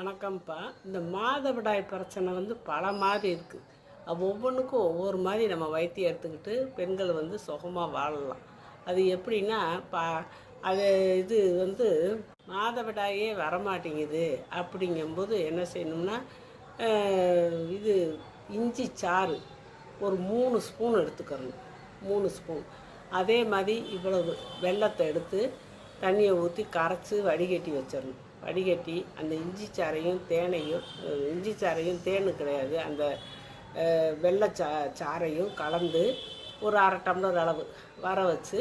வணக்கம்ப்பா. இந்த மாதவிடாய் பிரச்சனை வந்து பல மாதிரி இருக்குது அது ஒவ்வொன்றுக்கும் ஒவ்வொரு மாதிரி நம்ம வைத்தியம் எடுத்துக்கிட்டு பெண்கள் வந்து சுகமாக வாழலாம். அது எப்படின்னா பா அது இது வந்து மாதவிடாயே வரமாட்டேங்குது அப்படிங்கும்போது என்ன செய்யணும்னா இது இஞ்சி சாறு ஒரு மூணு ஸ்பூன் எடுத்துக்கணும். மூணு ஸ்பூன். அதே மாதிரி இவ்வளவு வெல்லத்தை எடுத்து தண்ணியை ஊற்றி கரைச்சி வடிகட்டி வச்சிடணும். வடிகட்டி அந்த இஞ்சி சாறையும் தேனையும் இஞ்சி சாறையும் தேனு கிடையாது. அந்த வெள்ளை சா சாறையும் கலந்து ஒரு அரை டம்ளர் அளவு வர வச்சு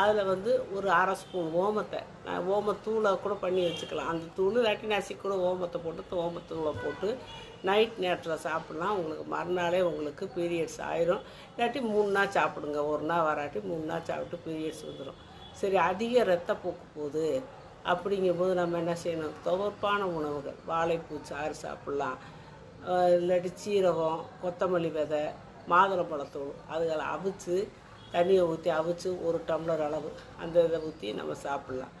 அதில் வந்து ஒரு அரை ஸ்பூன் ஓமத்தை நான் ஓமத்தூளை கூட பண்ணி வச்சுக்கலாம். அந்த தூள் இல்லாட்டி நசி கூட ஓமத்தை போட்டு ஓமத்தூளை போட்டு நைட் நேரத்தில் சாப்பிட்லாம். உங்களுக்கு மறுநாளே உங்களுக்கு பீரியட்ஸ் ஆயிரும். இல்லாட்டி மூணு நாள் சாப்பிடுங்க. ஒரு நாள் வராட்டி மூணு நாள் சாப்பிட்டு பீரியட்ஸ் வந்துடும் சரி அதிக ரத்தப்போக்கு போகுது. அப்படிங்கும்போது நம்ம என்ன செய்யணும்? துவர்ப்பான உணவுகள். வாழைப்பூ சாறு சாப்பிட்லாம். இல்லாட்டி சீரகம் கொத்தமல்லி விதை மாதுளம்பழத்தூள் அதுகளை அவிச்சு தண்ணியை ஊற்றி அவிச்சு ஒரு டம்ளர் அளவு அந்த இதை ஊற்றி நம்ம சாப்பிட்லாம்.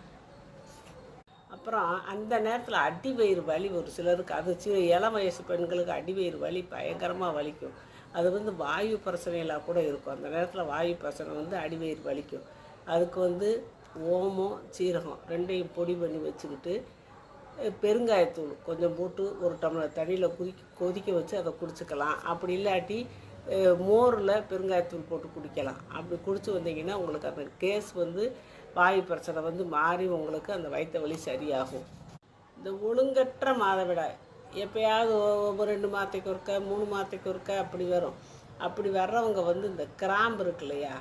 அப்புறம் அந்த நேரத்தில் அடி வயிறு வலி ஒரு சிலருக்கு. அது சிறு இளம் வயசு பெண்களுக்கு அடி வயிறு வலி பயங்கரமாக வலிக்கும். அது வந்து வாயு பிரச்சனையெல்லாம் கூட இருக்கும். அந்த நேரத்தில் வாயு பிரச்சனை வந்து அடி வயிறு வலிக்கும். அதுக்கு வந்து ஓமம் சீரகம் ரெண்டையும் பொடி பண்ணி வச்சுக்கிட்டு பெருங்காயத்தூள் கொஞ்சம் போட்டு ஒரு டம்ளர் தண்ணியில் குதிக்க கொதிக்க வச்சு அதை குடிச்சுக்கலாம். அப்படி இல்லாட்டி மோரில் பெருங்காயத்தூள் போட்டு குடிக்கலாம். அப்படி குடிச்சு வந்தீங்கன்னா உங்களுக்கு அந்த கேஸ் வந்து வாயு பிரச்சனை வந்து மாறி உங்களுக்கு அந்த வயிற்று வலி சரியாகும். இந்த ஒழுங்கற்ற மாதவிடாய் எப்பயாவது ஒ- ஒரு ரெண்டு மாதத்துக்கு ஒருக்க மூணு மாதத்துக்கு ஒருக்க அப்படி வரும். அப்படி வர்றவங்க வந்து இந்த கிராம்பு இருக்கு இல்லையா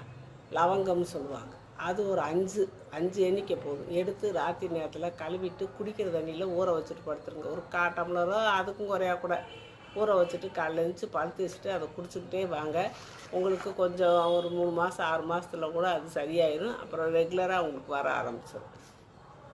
லவங்கம்னு சொல்லுவாங்க. அது ஒரு அஞ்சு அஞ்சு எண்ணிக்கை போதும். எடுத்து ராத்திரி நேரத்தில் கழுவிட்டு குடிக்கிற தண்ணியில் ஊற வச்சுட்டு படுத்துருங்க. ஒரு கா டம்ளரோ அதுக்கும் குறையா கூட. ஊற வச்சுட்டு காலைல எழுந்துச்சு பழுத்து அதை குடிச்சுக்கிட்டே வாங்க. உங்களுக்கு கொஞ்சம் ஒரு மூணு மாதம் ஆறு மாதத்துல கூட அது சரியாயிடும் அப்புறம் ரெகுலராக உங்களுக்கு வர ஆரம்பிச்சிடும்